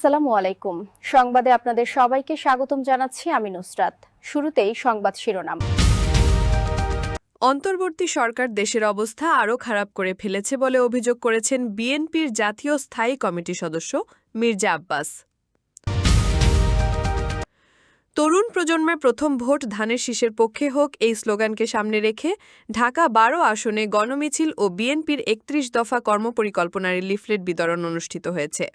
আসসালামু আলাইকুম। সংবাদে আপনাদের সবাইকে স্বাগতম জানাচ্ছি আমি নুসরাত। শুরুতেই সংবাদ শিরোনাম। অন্তর্বর্তী সরকার দেশের অবস্থা আরও খারাপ করে ফেলেছে বলে অভিযোগ করেছেন বিএনপির জাতীয় স্থায়ী কমিটি সদস্য মির্জা আব্বাস। তরুণ প্রজন্মের প্রথম ভোট ধানের শীষের পক্ষে হোক এই স্লোগানকে সামনে রেখে ঢাকা বারো আসনে গণমিছিল ও বিএনপির একত্রিশ দফা কর্মপরিকল্পনার লিফলেট বিতরণ অনুষ্ঠিত হয়েছে।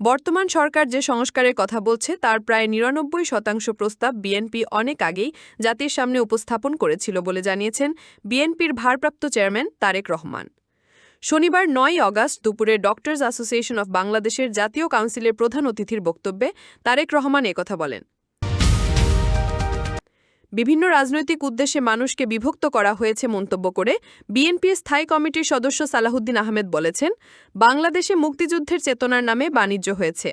বর্তমান সরকার যে সংস্কারের কথা বলছে, তার প্রায় নিরানব্বই শতাংশ প্রস্তাব বিএনপি অনেক আগেই জাতির সামনে উপস্থাপন করেছিল বলে জানিয়েছেন বিএনপির ভারপ্রাপ্ত চেয়ারম্যান তারেক রহমান। শনিবার নয় অগাস্ট দুপুরে ডক্টর্স অ্যাসোসিয়েশন অব বাংলাদেশের জাতীয় কাউন্সিলের প্রধান অতিথির বক্তব্যে তারেক রহমান একথা বলেন। বিভিন্ন রাজনৈতিক উদ্দেশ্যে মানুষকে বিভক্ত করা হয়েছে মন্তব্য করে বিএনপির স্থায়ী কমিটির সদস্য সালাহুদ্দিন আহমেদ বলেছেন বাংলাদেশে মুক্তিযুদ্ধের চেতনার নামে বাণিজ্য হয়েছে।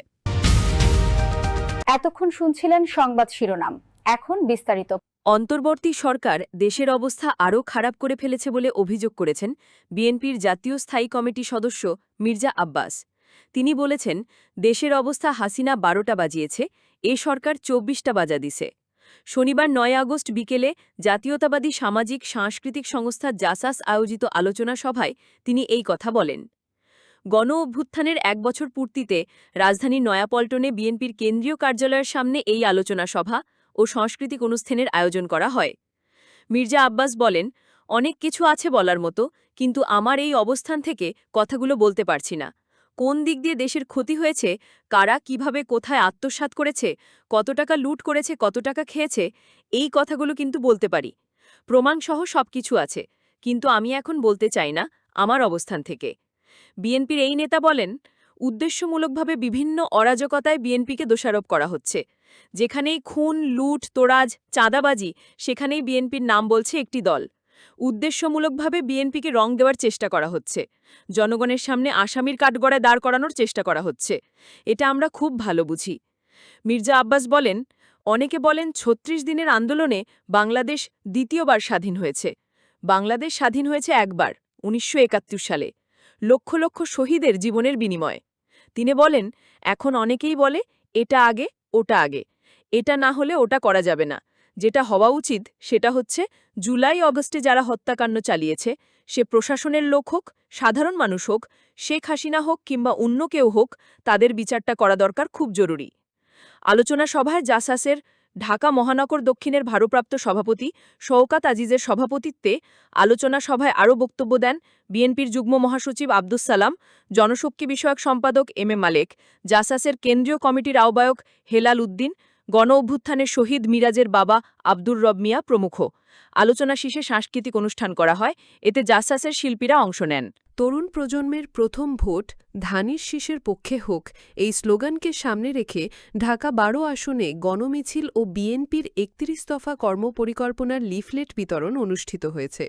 এতক্ষণ শুনছিলেন সংবাদ শিরোনাম। এখন বিস্তারিত। অন্তর্বর্তী সরকার দেশের অবস্থা আরও খারাপ করে ফেলেছে বলে অভিযোগ করেছেন বিএনপির জাতীয় স্থায়ী কমিটি সদস্য মির্জা আব্বাস। তিনি বলেছেন দেশের অবস্থা হাসিনা বারোটা বাজিয়েছে এ সরকার চব্বিশটা বাজা দিছে। শনিবার নয় আগস্ট বিকেলে জাতীয়তাবাদী সামাজিক সাংস্কৃতিক সংস্থা জাসাস আয়োজিত আলোচনা সভায় তিনি এই কথা বলেন। গণ অভ্যুত্থানের এক বছর পূর্তিতে রাজধানীর নয়াপল্টনে বিএনপির কেন্দ্রীয় কার্যালয়ের সামনে এই আলোচনা সভা ও সাংস্কৃতিক অনুষ্ঠানের আয়োজন করা হয়। মির্জা আব্বাস বলেন, অনেক কিছু আছে বলার মতো, কিন্তু আমার এই অবস্থান থেকে কথাগুলো বলতে পারছি না। কোন দিক দিয়ে দেশের ক্ষতি হয়েছে, কারা কীভাবে কোথায় আত্মসাৎ করেছে, কত টাকা লুট করেছে, কত টাকা খেয়েছে, এই কথাগুলো কিন্তু বলতে পারি। প্রমাণসহ সবকিছু আছে, কিন্তু আমি এখন বলতে চাই না আমার অবস্থান থেকে। বিএনপির এই নেতা বলেন, উদ্দেশ্যমূলকভাবে বিভিন্ন অরাজকতায় বিএনপিকে দোষারোপ করা হচ্ছে। যেখানেই খুন, লুট, তোরাজ, চাঁদাবাজি, সেখানেই বিএনপির নাম বলছে একটি দল। উদ্দেশ্যমূলকভাবে বিএনপিকে রং দেওয়ার চেষ্টা করা হচ্ছে। জনগণের সামনে আসামির কাঠগড়ায় দাঁড় করানোর চেষ্টা করা হচ্ছে। এটা আমরা খুব ভালো বুঝি। মির্জা আব্বাস বলেন, অনেকে বলেন ছত্রিশ দিনের আন্দোলনে বাংলাদেশ দ্বিতীয়বার স্বাধীন হয়েছে। বাংলাদেশ স্বাধীন হয়েছে একবার, উনিশশো একাত্তর সালে। লক্ষ লক্ষ শহীদের জীবনের বিনিময়ে। তিনি বলেন, এখন অনেকেই বলে, এটা আগে, ওটা আগে। এটা না হলে ওটা করা যাবে না। যেটা হওয়া উচিত সেটা হচ্ছে, জুলাই অগস্টে যারা হত্যাকাণ্ড চালিয়েছে, সে প্রশাসনের লোক হোক, সাধারণ মানুষ হোক, শেখ হাসিনা হোক কিংবা অন্য কেউ হোক, তাদের বিচারটা করা দরকার খুব জরুরি। আলোচনা সভায় জাসাসের ঢাকা মহানগর দক্ষিণের ভারপ্রাপ্ত সভাপতি শওকাত আজিজের সভাপতিত্বে আলোচনা সভায় আরও বক্তব্য দেন বিএনপির যুগ্ম মহাসচিব আব্দুস সালাম, জনশক্তি বিষয়ক সম্পাদক এম এ মালেক, জাসাসের কেন্দ্রীয় কমিটির আহ্বায়ক হেলাল উদ্দিন গণ অভ্যুত্থানের শহীদ মিরাজের বাবা আব্দুর রব মিয়া প্রমুখ। আলোচনা শেষে সাংস্কৃতিক অনুষ্ঠান করা হয়। এতে জাসাসের শিল্পীরা অংশ নেন। তরুণ প্রজন্মের প্রথম ভোট ধানির শীষের পক্ষে হোক, এই স্লোগানকে সামনে রেখে ঢাকা বারো আসনে গণমিছিল ও বিএনপির একত্রিশ দফা কর্মপরিকল্পনার লিফলেট বিতরণ অনুষ্ঠিত হয়েছে।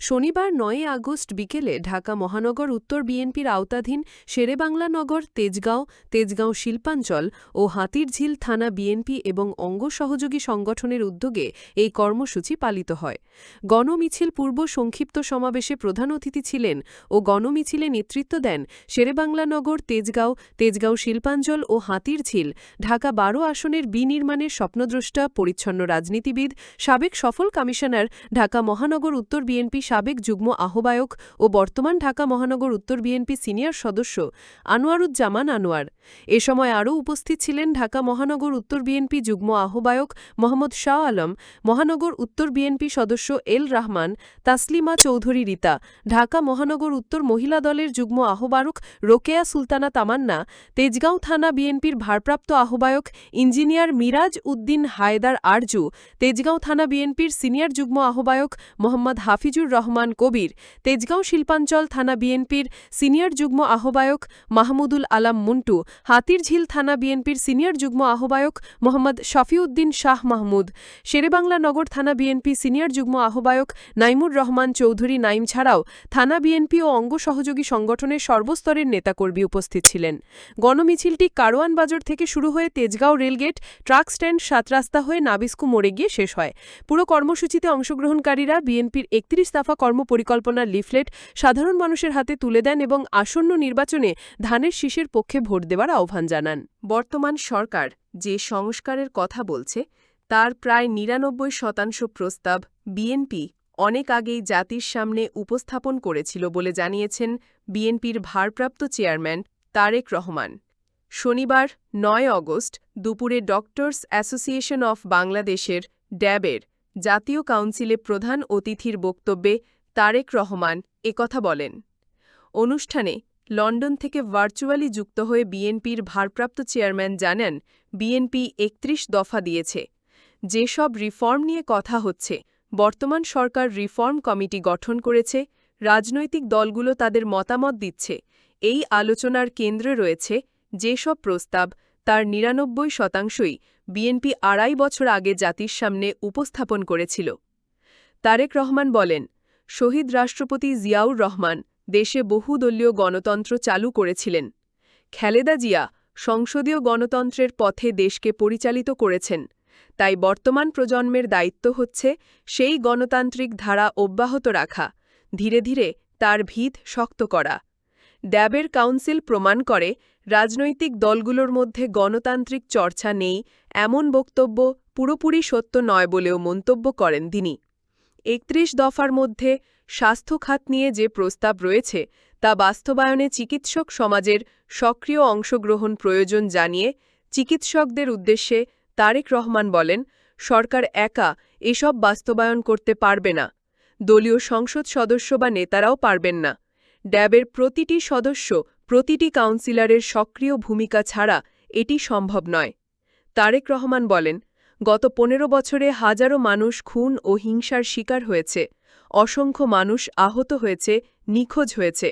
শনিবার নয় আগস্ট বিকেলে ঢাকা মহানগর উত্তর বিএনপির আওতাধীন শেরেবাংলা নগর, তেজগাঁও তেজগাঁও শিল্পাঞ্চল ও হাতিরঝিল থানা বিএনপি এবং অঙ্গ সহযোগী সংগঠনের উদ্যোগে এই কর্মসূচি পালিত হয়। গণমিছিল পূর্ব সংক্ষিপ্ত সমাবেশে প্রধান অতিথি ছিলেন ও গণমিছিলে নেতৃত্ব দেন শেরেবাংলানগর, তেজগাঁও তেজগাঁও শিল্পাঞ্চল ও হাতিরঝিল ঢাকা বারো আসনের বিনির্মাণের স্বপ্নদ্রষ্টা, পরিচ্ছন্ন রাজনীতিবিদ, সাবেক সফল কমিশনার ঢাকা মহানগর উত্তর বিএনপি সাবেক যুগ্ম আহ্বায়ক ও বর্তমান ঢাকা মহানগর উত্তর বিএনপি সিনিয়র সদস্য আনোয়ারুজ্জামান আনোয়ার। এ সময় আরও উপস্থিত ছিলেন ঢাকা মহানগর উত্তর বিএনপি যুগ্ম আহ্বায়ক মোহাম্মদ শাহ আলম, মহানগর উত্তর বিএনপি সদস্য এল রহমান, তাসলিমা চৌধুরী রীতা, ঢাকা মহানগর উত্তর মহিলা দলের যুগ্ম আহ্বায়ক রোকেয়া সুলতানা তামান্না, তেজগাঁও থানা বিএনপির ভারপ্রাপ্ত আহ্বায়ক ইঞ্জিনিয়ার মিরাজ উদ্দিন হায়দার আরজু, তেজগাঁও থানা বিএনপির সিনিয়র যুগ্ম আহ্বায়ক মোহাম্মদ হাফিজুর রহমান কবির, তেজগাঁও শিল্পাঞ্চল থানা বিএনপির সিনিয়র যুগ্ম আহ্বায়ক মাহমুদুল আলাম মুন্টু, হাতিরঝিল থানা বিএনপির সিনিয়র যুগ্ম আহ্বায়ক মোহাম্মদ শফিউদ্দিন শাহ মাহমুদ, শেরেবাংলা নগর থানা বিএনপি সিনিয়র যুগ্ম আহ্বায়ক নাইমুর রহমান চৌধুরী নাইম ছাড়াও থানা বিএনপি ও অঙ্গ সহযোগী সংগঠনের সর্বস্তরের নেতাকর্মী উপস্থিত ছিলেন। গণমিছিলটি কারওয়ান বাজার থেকে শুরু হয়ে তেজগাঁও রেলগেট, ট্রাক স্ট্যান্ড, সাত রাস্তা হয়ে নাবিস্কু মোড়ে গিয়ে শেষ হয়। পুরো কর্মসূচিতে অংশগ্রহণকারীরা বিএনপির একত্রিশ দফা কর্মপরিকল্পনার লিফলেট সাধারণ মানুষের হাতে তুলে দেন এবং আসন্ন নির্বাচনে ধানের শীষের পক্ষে ভোট দেওয়ার আহ্বান জানান। বর্তমান সরকার যে সংস্কারের কথা বলছে, তার প্রায় নিরানব্বই শতাংশ প্রস্তাব বিএনপি অনেক আগেই জাতির সামনে উপস্থাপন করেছিল বলে জানিয়েছেন বিএনপির ভারপ্রাপ্ত চেয়ারম্যান তারেক রহমান। শনিবার, নয় অগস্ট, দুপুরে ডক্টর্স অ্যাসোসিয়েশন অফ বাংলাদেশের ড্যাবের জাতীয় কাউন্সিলে প্রধান অতিথির বক্তব্যে তারেক রহমান একথা বলেন। অনুষ্ঠানে লন্ডন থেকে ভার্চুয়ালি যুক্ত হয়ে বিএনপির ভারপ্রাপ্ত চেয়ারম্যান জানান, বিএনপি একত্রিশ দফা দিয়েছে। যেসব রিফর্ম নিয়ে কথা হচ্ছে বর্তমান সরকার রিফর্ম কমিটি গঠন করেছে, রাজনৈতিক দলগুলো তাদের মতামত দিচ্ছে, এই আলোচনার কেন্দ্রে রয়েছে যেসব প্রস্তাব, তার নিরানব্বই শতাংশই বিএনপি আড়াই বছর আগে জাতির সামনে উপস্থাপন করেছিল। তারেক রহমান বলেন, শহীদ রাষ্ট্রপতি জিয়াউর রহমান দেশে বহুদলীয় গণতন্ত্র চালু করেছিলেন। খালেদা জিয়া সংসদীয় গণতন্ত্রের পথে দেশকে পরিচালিত করেছেন। তাই বর্তমান প্রজন্মের দায়িত্ব হচ্ছে সেই গণতান্ত্রিক ধারা অব্যাহত রাখা, ধীরে ধীরে তার ভিত শক্ত করা। ড্যাবের কাউন্সিল প্রমাণ করে, রাজনৈতিক দলগুলোর মধ্যে গণতান্ত্রিক চর্চা নেই এমন বক্তব্য পুরোপুরি সত্য নয় বলেও মন্তব্য করেন তিনি। একত্রিশ দফার মধ্যে স্বাস্থ্য খাত নিয়ে যে প্রস্তাব রয়েছে, তা বাস্তবায়নে চিকিৎসক সমাজের সক্রিয় অংশগ্রহণ প্রয়োজন জানিয়ে চিকিৎসকদের উদ্দেশ্যে তারেক রহমান বলেন, সরকার একা এসব বাস্তবায়ন করতে পারবে না। দলীয় সংসদ সদস্য বা নেতারাও পারবেন না। ড্যাবের প্রতিটি সদস্য প্রতিটি কাউন্সিলরের সক্রিয় ভূমিকা ছাড়া এটি সম্ভব নয়। তারেক রহমান বলেন, গত পনেরো বছরে হাজারো মানুষ খুন ও হিংসার শিকার হয়েছে। অসংখ্য মানুষ আহত হয়েছে, নিখোঁজ হয়েছে।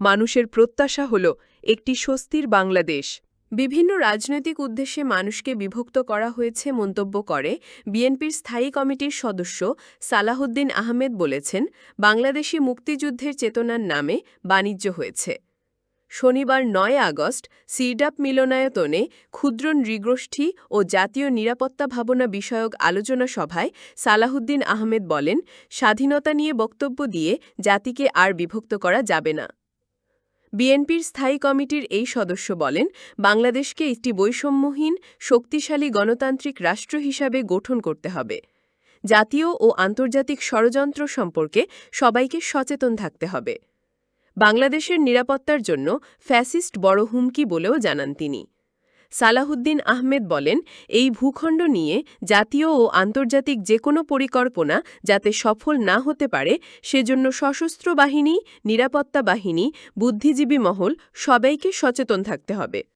মানুষের প্রত্যাশা হল, একটি স্বস্তির বাংলাদেশ। বিভিন্ন রাজনৈতিক উদ্দেশ্যে মানুষকে বিভক্ত করা হয়েছে মন্তব্য করে বিএনপির স্থায়ী কমিটির সদস্য সালাহুদ্দিন আহমেদ বলেছেন, বাংলাদেশি মুক্তিযুদ্ধের চেতনার নামে বাণিজ্য হয়েছে। শনিবার নয় আগস্ট সিরডাপ মিলনায়তনে ক্ষুদ্র নৃগোষ্ঠী ও জাতীয় নিরাপত্তা ভাবনা বিষয়ক আলোচনা সভায় সালাহুদ্দিন আহমেদ বলেন, স্বাধীনতা নিয়ে বক্তব্য দিয়ে জাতিকে আর বিভক্ত করা যাবে না। বিএনপির স্থায়ী কমিটির এই সদস্য বলেন, বাংলাদেশকে একটি বৈষম্যহীন, শক্তিশালী গণতান্ত্রিক রাষ্ট্র হিসাবে গঠন করতে হবে। জাতীয় ও আন্তর্জাতিক ষড়যন্ত্র সম্পর্কে সবাইকে সচেতন থাকতে হবে। বাংলাদেশের নিরাপত্তার জন্য ফ্যাসিস্ট বড় হুমকি বলেও জানান তিনি। সালাহুদ্দিন আহমেদ বলেন, এই ভূখণ্ড নিয়ে জাতীয় ও আন্তর্জাতিক যে কোনো পরিকল্পনা যাতে সফল না হতে পারে, সেজন্য সশস্ত্র বাহিনী, নিরাপত্তা বাহিনী, বুদ্ধিজীবী মহল সবাইকে সচেতন থাকতে হবে।